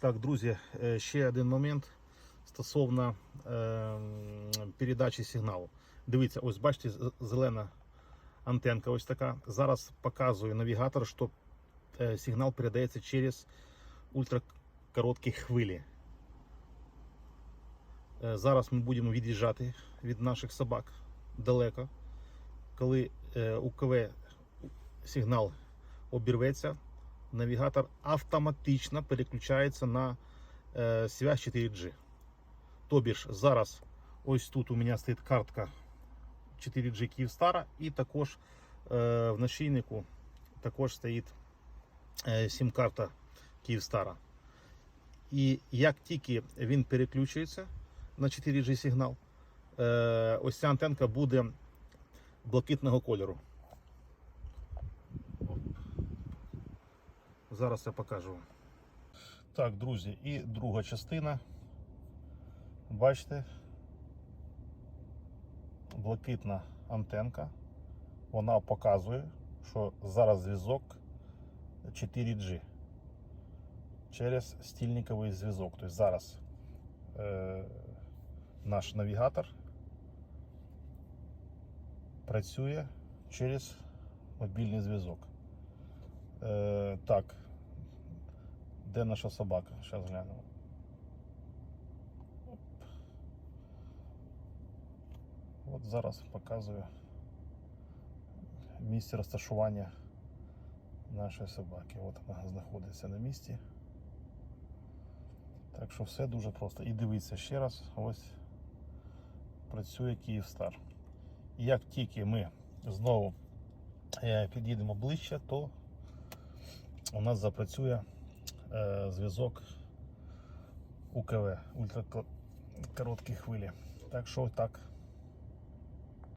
Так, друзі, е, ще один момент стосовно е, передачі сигналу. Дивіться, ось бачите, зелена антенка ось така. Зараз показує навігатор, що е, сигнал передається через ультракороткі хвилі. Зараз ми будемо від'їжджати від наших собак далеко. Коли УКВ сигнал обірветься, навігатор автоматично переключається на е, связь 4G. Тобі ж зараз ось тут у мене стоїть картка 4G Київстара і також е, в нашийнику також стоїть е, сім-карта Київстара. І як тільки він переключується на 4G сигнал, ось ця антенка буде блакитного кольору. Зараз я покажу. вам. Так, друзі, і друга частина. Бачите, блакитна антенка. Вона показує, що зараз зв'язок 4G через стільниковий зв'язок. Тобто зараз е, наш навігатор працює через мобільний зв'язок. Е, так, де наша собака? Зараз глянемо. От зараз показую місце розташування нашої собаки. От вона знаходиться на місці. Так що все дуже просто. І дивіться ще раз, ось працює Київстар. Як тільки ми знову е, під'їдемо ближче, то у нас запрацює зв'язок УКВ ультракороткі хвилі. Так що так